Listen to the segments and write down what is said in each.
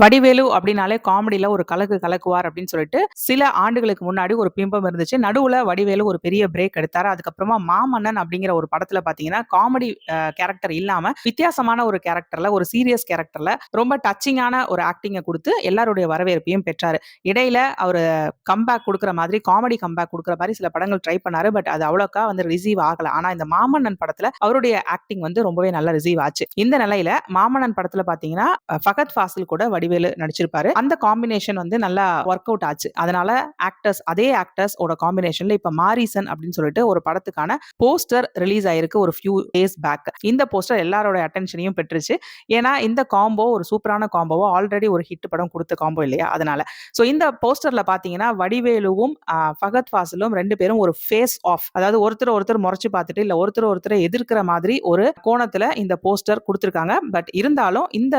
வடிவேலு அப்படின்னாலே காமெடியில ஒரு கலக்கு கலக்குவார் அப்படின்னு சொல்லிட்டு சில ஆண்டுகளுக்கு முன்னாடி ஒரு பிம்பம் இருந்துச்சு. நடுவுல வடிவேலு ஒரு பெரிய பிரேக் எடுத்தாரு. அதுக்கப்புறமா மாமன்னன் அப்படிங்கிற ஒரு படத்துல பாத்தீங்கன்னா காமெடி கேரக்டர் இல்லாம வித்தியாசமான ஒரு கேரக்டர்ல ஒரு சீரியஸ் கேரக்டர்ல ரொம்ப டச்சிங்கான ஒரு ஆக்டிங்கை கொடுத்து எல்லாருடைய வரவேற்பையும் பெற்றாரு. இடையில அவர் கம்பேக் கொடுக்குற மாதிரி காமெடி கம்பேக் கொடுக்குற மாதிரி சில படங்கள் ட்ரை பண்ணாரு. பட் அது அவ்வளோக்கா வந்து ரிசீவ் ஆகல. ஆனா இந்த மாமன்னன் படத்துல அவருடைய ஆக்டிங் வந்து ரொம்பவே நல்லா ரிசீவ் ஆச்சு. இந்த நிலையில மாமன்னன் படத்துல பாத்தீங்கன்னா ஃபகத் ஃபாசில் கூட வடிவேலு நடிச்சிருப்பாரு. அந்த காம்பினேஷன் வந்து நல்லா ஒர்க் அவுட் ஆச்சு. அதனால ஆக்டர்ஸ் அதே ஆக்டர்ஸ் ஓட காம்பினேஷன்ல இப்ப மாரிசன் அப்படின்னு சொல்லிட்டு ஒரு படத்துக்கான போஸ்டர் ரிலீஸ் ஆயிருக்கு ஒரு ஃபியூ டேஸ் பேக் இந்த போஸ்டர் எல்லாரோட அட்டென்ஷனையும் பெற்றுச்சு. ஏன்னா இந்த காம்போ ஒரு சூப்பரான காம்போவோ ஆல்ரெடி ஒரு ஹிட் படம் கொடுத்த காம்போ இல்லையா? அதனால. ஸோ இந்த போஸ்டர்ல பாத்தீங்கன்னா வடிவேலுவும் ஃபகத் ஃபாசிலும் ரெண்டு பேரும் ஒரு ஃபேஸ் ஆஃப் அதாவது ஒருத்தர் ஒருத்தர் முறைச்சு பார்த்துட்டு இல்ல ஒருத்தர் ஒருத்தர் எதிர்க்கிற மாதிரி ஒரு கோணத்துல இந்த போஸ்டர் கொடுத்துருக்காங்க. பட் இருந்தாலும் இந்த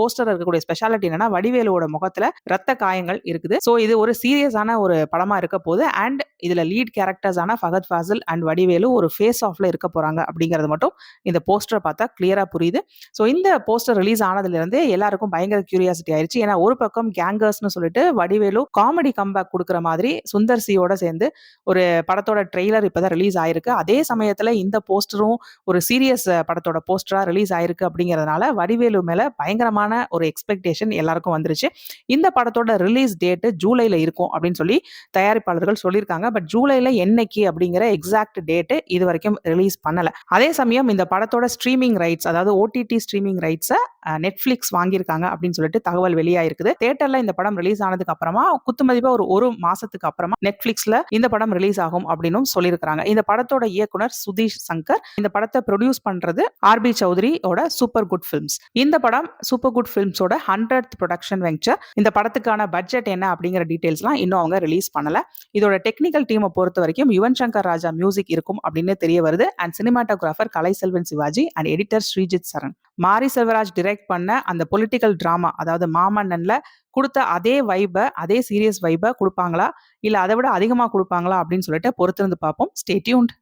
போஸ்டர் இருக்கக்கூடிய ஸ்பெஷாலிட்டி என்னன்னா வடிவேலுவோட முகத்துல ரத்த காயங்கள் இருக்குது. ஸோ இது ஒரு சீரியஸான ஒரு படமா இருக்க போது அண்ட் இதுல லீட் கேரக்டர்ஸான ஃபகத் ஃபாசில் அண்ட் வடிவேலு ஒரு ஃபேஸ் ஆஃப்ல இருக்க போறாங்க அப்படிங்கிறது மட்டும் இந்த போஸ்டரை பார்த்தா கிளியரா புரியுது. ஸோ இந்த போஸ்டர் ரிலீஸ் ஆனதுல இருந்து எல்லாருக்கும் பயங்கர கியூரியாசிட்டி ஆயிடுச்சு ஏன்னா ஒரு பக்கம் கேங்கர்ஸ்னு சொல்லிட்டு வடிவேலு காமெடி கம்பேக் கொடுக்குற மாதிரி சுந்தர் சியோட சேர்ந்து ஒரு படத்தோட ட்ரெய்லர் இப்பதான் ரிலீஸ் ஆயிருக்கு. அதே சமயத்துல இந்த போஸ்டரும் ஒரு சீரியஸ் படத்தோட போஸ்டரா ரிலீஸ் ஆயிருக்கு அப்படிங்கிறதுனால வடிவேலு மேல பயங்கரமான ஒரு எக்ஸ்பெக்டேஷன் எல்லாருக்கும் வந்துருச்சு. இந்த படத்தோட ரிலீஸ் டேட்டு ஜூலையில் இருக்கும் அப்படின்னு சொல்லி தயாரிப்பாளர்கள் சொல்லியிருக்காங்க. பட் ஜூலையில் என்னைக்கு அப்படிங்கிற எக்ஸாக்ட் டேட்டு இது வரைக்கும் ரிலீஸ் பண்ணல. அதே சமயம் இந்த படத்தோட ஸ்ட்ரீமிங் ரைட்ஸ் அதாவது ஓடிடி ஸ்ட்ரீமிங் ரைட்ஸை நெட்ஃப்ளிக்ஸ் வாங்கியிருக்காங்க அப்படின்னு சொல்லிட்டு தகவல் வெளியாயிருக்குது. தேட்டரில் இந்த படம் ரிலீஸ் ஆனதுக்கு அப்புறமா குத்துமதிப்பாக ஒரு ஒரு மாசத்துக்கு அப்புறமா நெட்ஃப்ளிக்ஸில் இந்த படம் ரிலீஸ் ஆகும் அப்படின்னு சொல்லியிருக்காங்க இந்த படத்தோட இயக்குனர் சுதீஷ் சங்கர் இந்த படத்தை ப்ரொடியூஸ் பண்றது ஆர்பி சௌத்ரியோட சூப்பர் குட் ஃபிலிம்ஸ் இந்த படம் சூப்பர் குட் ஃபிலிம்ஸோட ஹண்ட்ரட் ப்ரொடக்ஷன் வெஞ்சர் இந்த படத்துக்கான பட்ஜெட் என்ன அப்படிங்கிற டீடைல்ஸ்லாம் இன்னும் அவங்க ரிலீஸ் பண்ணல. இதோட டெக்னிக்கல் டீமை பொறுத்த வரைக்கும் யுவன் சங்கர் ராஜா மியூசிக் இருக்கும் அப்படின்னு தெரிய வருது. And cinematographer Kalai Selvan Sivaji and editor Sreejith Saran. Mari Selvaraj direct பண்ண அந்த பொலிட்டிக்கல் ட்ராமா அதாவது மாமன்னன்ல கொடுத்த அதே வைபை அதே சீரியஸ் வைபை கொடுப்பாங்களா? இல்லை அதை விட அதிகமாக கொடுப்பாங்களா அப்படின்னு சொல்லிட்டு பொறுத்திருந்து பார்ப்போம். ஸ்டேட்யூண்ட்